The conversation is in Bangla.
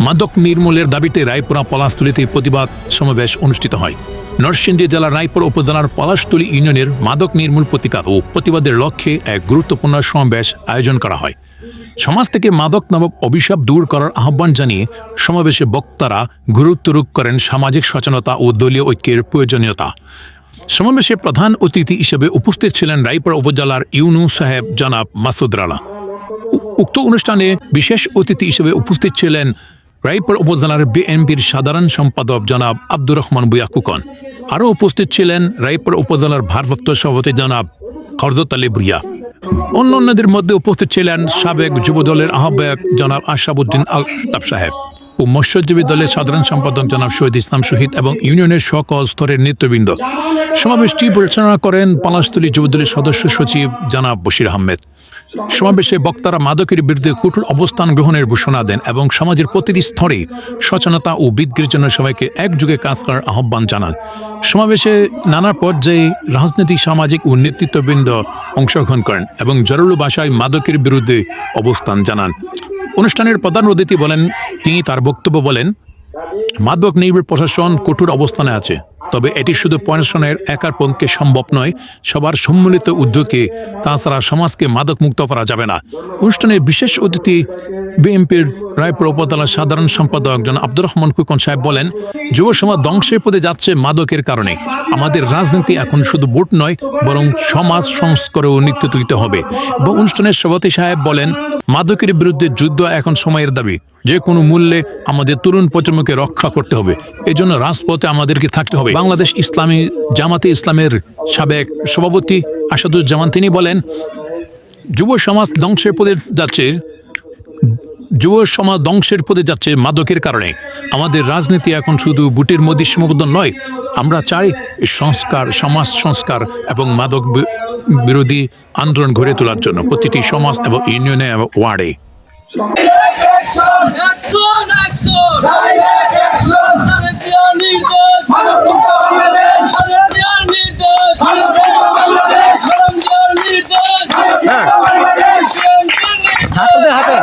মাদক নির্মূলের দাবিতে রায়পুরা পলাশতুলিতে প্রতিবাদ সমাবেশ অনুষ্ঠিত হয়। নরসিংদী জেলার রায়পুর উপজেলার পলাশতুলি ইউনিয়নের মাদক নির্মূল প্রতিকার ও প্রতিবাদের লক্ষ্যে এক গুরুত্বপূর্ণ সমাবেশ আয়োজন করা হয়। সমাজ থেকে মাদক নামক অভিশাপ দূর করার আহ্বান জানিয়ে সমাবেশে বক্তারা গুরুত্বারোপ করেন সামাজিক সচেতনতা ও দলীয় ঐক্যের প্রয়োজনীয়তা। সমাবেশে প্রধান অতিথি হিসেবে উপস্থিত ছিলেন রায়পুরা উপজেলার ইউনু সাহেব জনাব মাসুদ রানা। উক্ত অনুষ্ঠানে বিশেষ অতিথি হিসেবে উপস্থিত ছিলেন রায়পুর উপজেলার বিএনপির সাধারণ সম্পাদক জনাব আব্দুর রহমান বুয়া কুকন আরও উপস্থিত ছিলেন রায়পুর উপজেলার ভারপ্রাপ্ত সভাপতি জনাব হরজত আলী ভুইয়া। অন্যান্যদের মধ্যে উপস্থিত ছিলেন সাবেক যুবদলের আহ্বায়ক জনাব আশাবুদ্দিন আলতাব সাহেব ও মৎস্যজীবী দলের সাধারণ সম্পাদক জনাব শহীদ ইসলাম শহীদ এবং ইউনিয়নের সকল স্তরের নেতৃবৃন্দ। সমাবেশটি পরিচালনা করেন পলাশতলী যুবদলের সদস্য সচিব জনাব বশির আহমেদ। সমাবেশে বক্তারা মাদকের বিরুদ্ধে কঠোর অবস্থান গ্রহণের ঘোষণা দেন এবং সমাজের প্রতিটি স্তরে সচেতনতা ও বৃদ্ধির জন্য সবাইকে একযোগে কাজ করার আহ্বান জানান। সমাবেশে নানা পর্যায়ে রাজনৈতিক, সামাজিক ও নেতৃত্ববৃন্দ অংশগ্রহণ করেন এবং জরুরি ভাষায় মাদকের বিরুদ্ধে অবস্থান জানান। অনুষ্ঠানের প্রধান অতিথি বলেন, তিনি তার বক্তব্য বলেন, মাদক নির্ভর প্রশাসন কঠোর অবস্থানে আছে। তবে এটি শুধু প্রশাসনের একার পন্থকে সম্ভব নয়, সবার সম্মিলিত উদ্যোগে তাছাড়া সমাজকে মাদক মুক্ত করা যাবে না। অনুষ্ঠানের বিশেষ অতিথি বিএমপির রায়পুর উপজেলার সাধারণ সম্পাদক জন আব্দুর রহমান কুকন সাহেব বলেন, যুব সমাজ ধ্বংসের পদে যাচ্ছে মাদকের কারণে। আমাদের রাজনীতি এখন শুধু ভোট নয়, বরং সমাজ সংস্কারেও নেতৃত্ব দিতে হবে। এবং অনুষ্ঠানের সভাপতি সাহেব বলেন, মাদকের বিরুদ্ধে যুদ্ধ এখন সময়ের দাবি। যে কোনো মূল্যে আমাদের তরুণ প্রজন্মকে রক্ষা করতে হবে। এই জন্য রাজপথে আমাদেরকে থাকতে হবে। বাংলাদেশ ইসলামী জামাতে ইসলামের সাবেক সভাপতি আসাদুজ্জামান, তিনি বলেন, যুব সমাজ ধ্বংসের পথে যাচ্ছে। যুব সমাজ ধ্বংসের পদে যাচ্ছে মাদকের কারণে। আমাদের রাজনীতি এখন শুধু বুটের মধ্যে সীমাবদ্ধ নয় আমরা চাই সংস্কার সমাজ সংস্কার এবং মাদক বিরোধী আন্দোলন গড়ে তোলার জন্য প্রতিটি সমাজ এবং ইউনিয়নে এবং ওয়ার্ডে। হ্যাঁ। হাতে হাতে